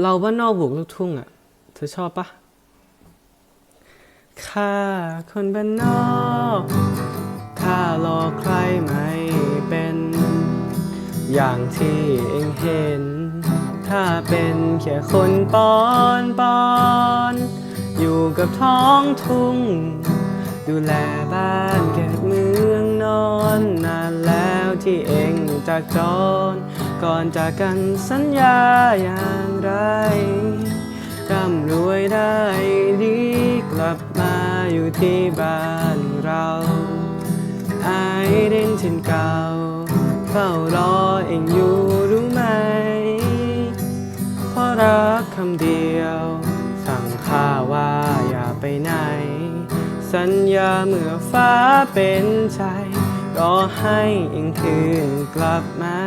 เราบ้านนอกบวกลูกทุ่งอะ เธอชอบปะข้าคนบ้านนอกข้ารอใครไม่เป็น อย่างที่เองเห็น ถ้าเป็นแค่คนปอนปอน อยู่กับท้องทุ่ง ดูแลบ้านเก็บเมืองนอน นานแล้วที่เองจากจร ก่อนจากกันสัญญาอย่างไรร่ำรวยได้ดีกลับมาอยู่ที่บ้านเราไอเด่นเช่นเก่าเฝ้ารอเองอยู่รู้ไหมเพราะรักคำเดียว สั่งข้าว่าอย่าไปไหน สัญญาเมื่อฟ้าเป็นใจ รอให้เองคืนกลับมา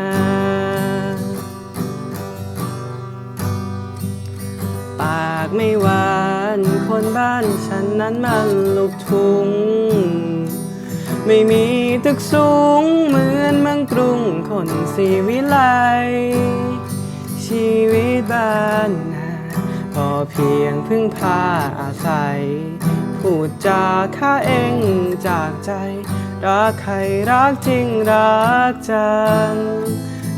ปากไม่หวานคนบ้านฉันนั้นมันลูกทุ่งไม่มีตึกสูงเหมือนเมืองกรุงคนสีวิไล เพียงพึ่งพาอาศัย พูดจาข้าเองจากใจ รักใครรักจริงรักจัง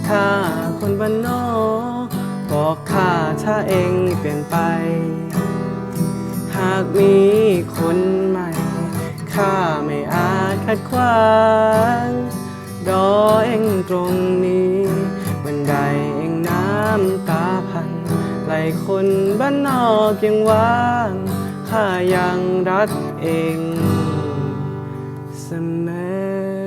ข้าคนบ้านนอกบอกข้าถ้าเองเปลี่ยนไป หากมีคนใหม่ ข้าไม่อาจขัดขวางรอเองตรงนี้บันไดเองน้ำตาพัน คนบ้านนอกยังว่างข้ายังรักเองเสมอ